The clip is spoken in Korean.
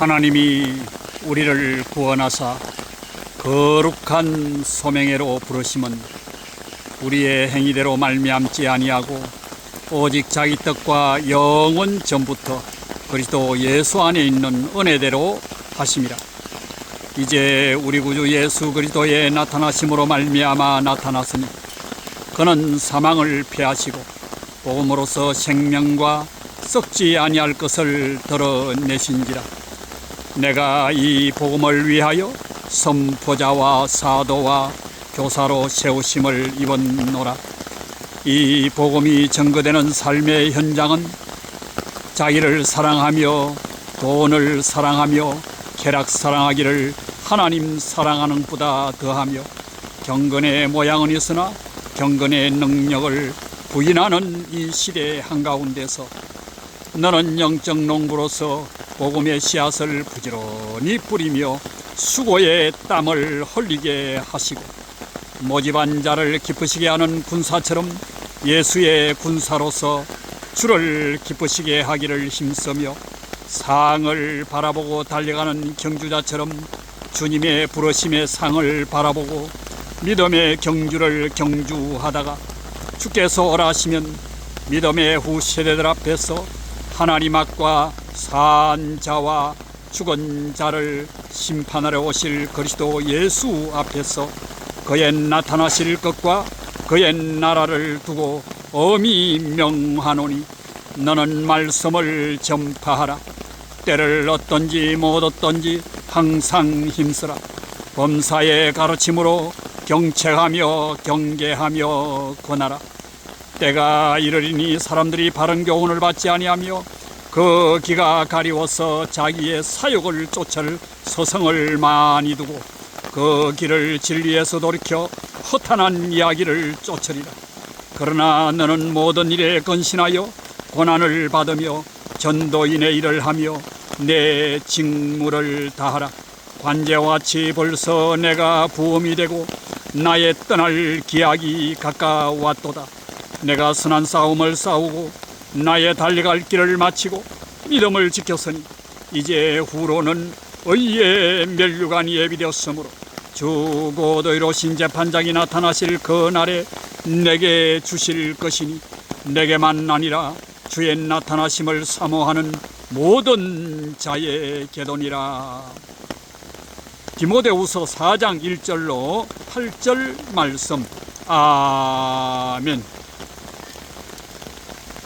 하나님이 우리를 구원하사 거룩한 소명회로 부르심은 우리의 행위대로 말미암지 아니하고 오직 자기 뜻과 영원 전부터 그리스도 예수 안에 있는 은혜대로 하심이라. 이제 우리 구주 예수 그리스도의 나타나심으로 말미암아 나타났으니 그는 사망을 패하시고 복음으로서 생명과 썩지 아니할 것을 드러내신지라. 내가 이 복음을 위하여 선포자와 사도와 교사로 세우심을 입었노라. 이 복음이 증거되는 삶의 현장은 자기를 사랑하며 돈을 사랑하며 쾌락 사랑하기를 하나님 사랑하는 보다 더하며 경건의 모양은 있으나 경건의 능력을 부인하는 이 시대 한가운데서 너는 영적 농부로서 복음의 씨앗을 부지런히 뿌리며 수고의 땀을 흘리게 하시고 모집한 자를 기쁘시게 하는 군사처럼 예수의 군사로서 주를 기쁘시게 하기를 힘쓰며 상을 바라보고 달려가는 경주자처럼 주님의 부르심의 상을 바라보고 믿음의 경주를 경주하다가 주께서 오라시면 믿음의 후 세대들 앞에서 하나님 앞과 산 자와 죽은 자를 심판하러 오실 그리스도 예수 앞에서 그의 나타나실 것과 그의 나라를 두고 엄히 명하노니 너는 말씀을 전파하라. 때를 얻든지 못 얻든지 항상 힘쓰라. 범사의 가르침으로 경책하며 경계하며 권하라 때가 이르리니 사람들이 바른 교훈을 받지 아니하며 그 기가 가리워서 자기의 사욕을 쫓을 서성을 많이 두고 그 길을 진리에서 돌이켜 허탄한 이야기를 쫓으리라. 그러나 너는 모든 일에 건신하여 고난을 받으며 전도인의 일을 하며 내 직무를 다하라. 관제와 같이 벌써 내가 부음이 되고 나의 떠날 기약이 가까웠도다. 내가 선한 싸움을 싸우고 나의 달려갈 길을 마치고 믿음을 지켰으니 이제 후로는 의의 멸류관이 예비되었으므로 주고도 이로신 재판장이 나타나실 그 날에 내게 주실 것이니 내게만 아니라 주의 나타나심을 사모하는 모든 자의 계돈이라. 디모데후서 4장 1절로 8절 말씀. 아멘